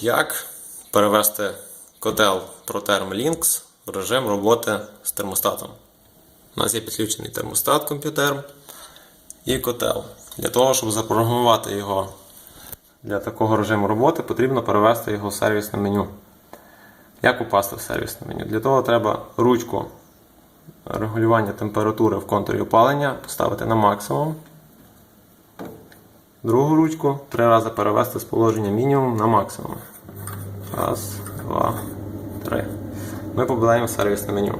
Як перевести котел ProTherm Lynx в режим роботи з термостатом? У нас є підключений термостат комп'ютер і котел. Для того, щоб запрограмувати його для такого режиму роботи, потрібно перевести його в сервісне меню. Як упасти в сервісне меню? Для того треба ручку регулювання температури в контурі опалення поставити на максимум. Другу ручку три рази перевести з положення мінімум на максимум. Раз, два, три. Ми попадаємо в сервісне меню.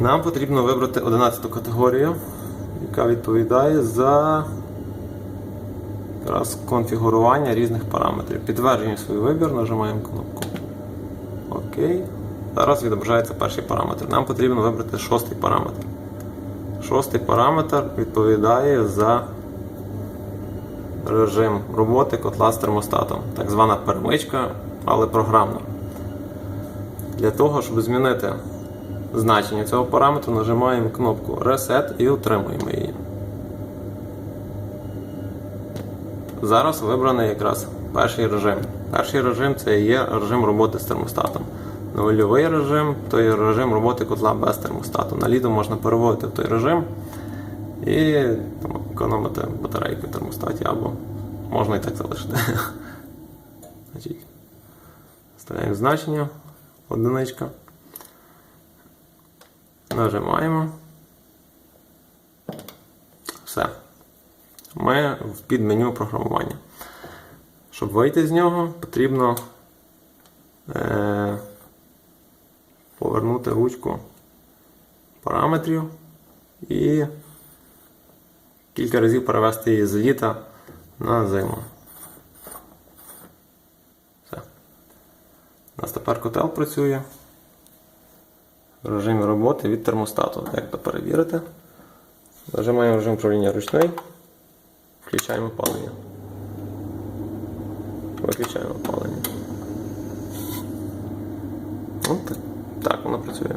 Нам потрібно вибрати 11 категорію, яка відповідає за раз, конфігурування різних параметрів. Підтверджуємо свій вибір, нажимаємо кнопку ОК. Зараз відображається перший параметр. Нам потрібно вибрати шостий параметр. Шостий параметр відповідає за режим роботи котла з термостатом. Так звана перемичка, але програмна. Для того, щоб змінити значення цього параметру, нажимаємо кнопку Reset і утримуємо її. Зараз вибраний якраз перший режим. Перший режим це є режим роботи з термостатом. Нульовий режим то є режим роботи котла без термостату. На літо можна переводити в той режим і там, економити батарейки в термостаті або можна і так залишити. Значить, Вставляємо значення, одиничка. Нажимаємо. Все. Ми в підменю програмування. Щоб вийти з нього, потрібно е, повернути ручку параметрів і кілька разів перевести її з літа на зиму. Все. У нас тепер котел працює в режимі роботи від термостату. Як то перевірити? Нажимаємо режим управління ручний, включаємо опалення. Виключаємо опалення. От так. Так воно працює.